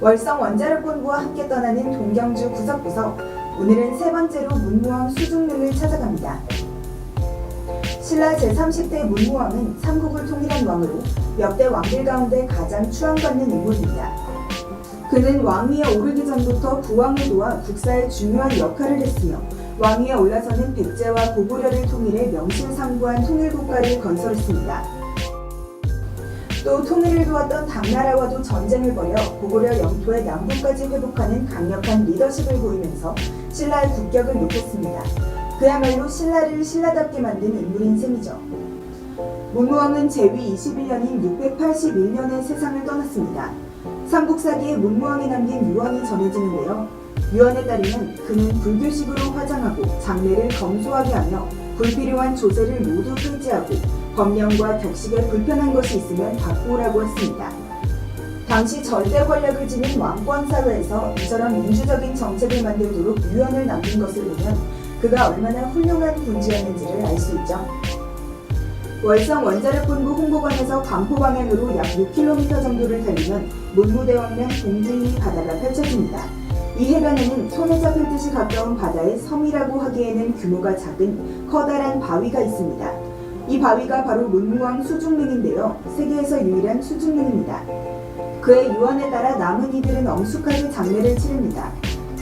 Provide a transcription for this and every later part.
월성 원자력 본부와 함께 떠나는 동경주 구석구석 오늘은 세 번째로 문무왕 수중릉을 찾아갑니다. 신라 제30대 문무왕은 삼국을 통일한 왕으로 역대 왕들 가운데 가장 추앙받는 인물입니다. 그는 왕위에 오르기 전부터 부왕을 도와 국사에 중요한 역할을 했으며 왕위에 올라서는 백제와 고구려를 통일해 명실상부한 통일국가를 건설했습니다. 또 통일을 도왔던 당나라와도 전쟁을 벌여 고구려 영토의 남부까지 회복하는 강력한 리더십을 보이면서 신라의 국격을 높였습니다. 그야말로 신라를 신라답게 만든 인물인 셈이죠. 문무왕은 제위 21년인 681년에 세상을 떠났습니다. 삼국사기에 문무왕이 남긴 유언이 전해지는데요. 유언에 따르면 그는 불교식으로 화장하고 장례를 검소하게 하며 불필요한 조세를 모두 폐지하고 법령과 격식에 불편한 것이 있으면 바꾸라고 했습니다. 당시 절대 권력을 지닌 왕권 사회에서 이처럼 민주적인 정책을 만들도록 유언을 남긴 것을 보면 그가 얼마나 훌륭한 군주였는지를 알 수 있죠. 월성 원자력 본부 홍보관에서 광포 방향으로 약 6km 정도를 달리면 문무대왕면 동진리 바다가 펼쳐집니다. 이 해변에는 손에 잡힐 듯이 가까운 바다의 섬이라고 하기에는 규모가 작은 커다란 바위가 있습니다. 이 바위가 바로 문무왕 수중릉인데요. 세계에서 유일한 수중릉입니다. 그의 유언에 따라 남은 이들은 엄숙하게 장례를 치릅니다.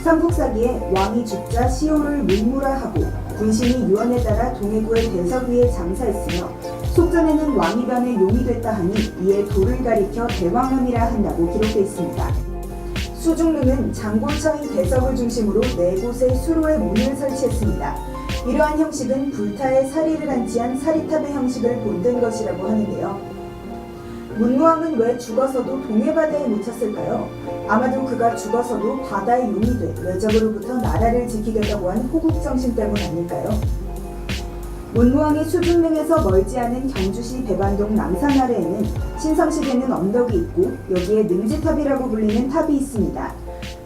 삼국사기에 왕이 죽자 시호를 문무라 하고 군신이 유언에 따라 동해구의 대석 위에 장사했으며 속전에는 왕이 변해 용이 됐다 하니 이에 돌을 가리켜 대왕함이라 한다고 기록되어 있습니다. 수중릉은 장골처인 대석을 중심으로 네 곳의 수로의 문을 설치했습니다. 이러한 형식은 불타에 사리를 안치한 사리탑의 형식을 본뜬 것이라고 하는데요. 문무왕은 왜 죽어서도 동해바다에 묻혔을까요? 아마도 그가 죽어서도 바다의 용이 돼 외적으로부터 나라를 지키겠다고 한 호국정신 때문 아닐까요? 문무왕이 수중릉에서 멀지 않은 경주시 배반동 남산 아래에는 신성시대는 언덕이 있고 여기에 능지탑이라고 불리는 탑이 있습니다.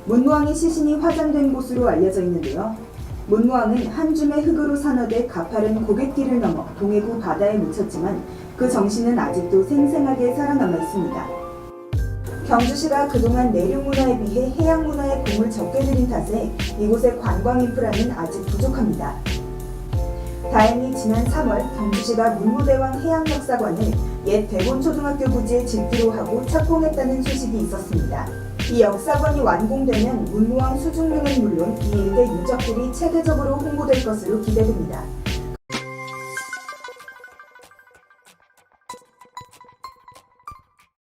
문무왕의 시신이 화장된 곳으로 알려져 있는데요. 문무왕은 한 줌의 흙으로 산화돼 가파른 고갯길을 넘어 동해구 바다에 묻혔지만 그 정신은 아직도 생생하게 살아남아 있습니다. 경주시가 그동안 내륙 문화에 비해 해양 문화에 공을 적게 들인 탓에 이곳의 관광 인프라는 아직 부족합니다. 다행히 지난 3월 경주시가 문무대왕 해양역사관을 옛 대본초등학교 부지에 집기로 하고 착공했다는 소식이 있었습니다. 이 역사관이 완공되면 문무왕 수중릉은 물론 이 일대 유적들이 체계적으로 홍보될 것으로 기대됩니다.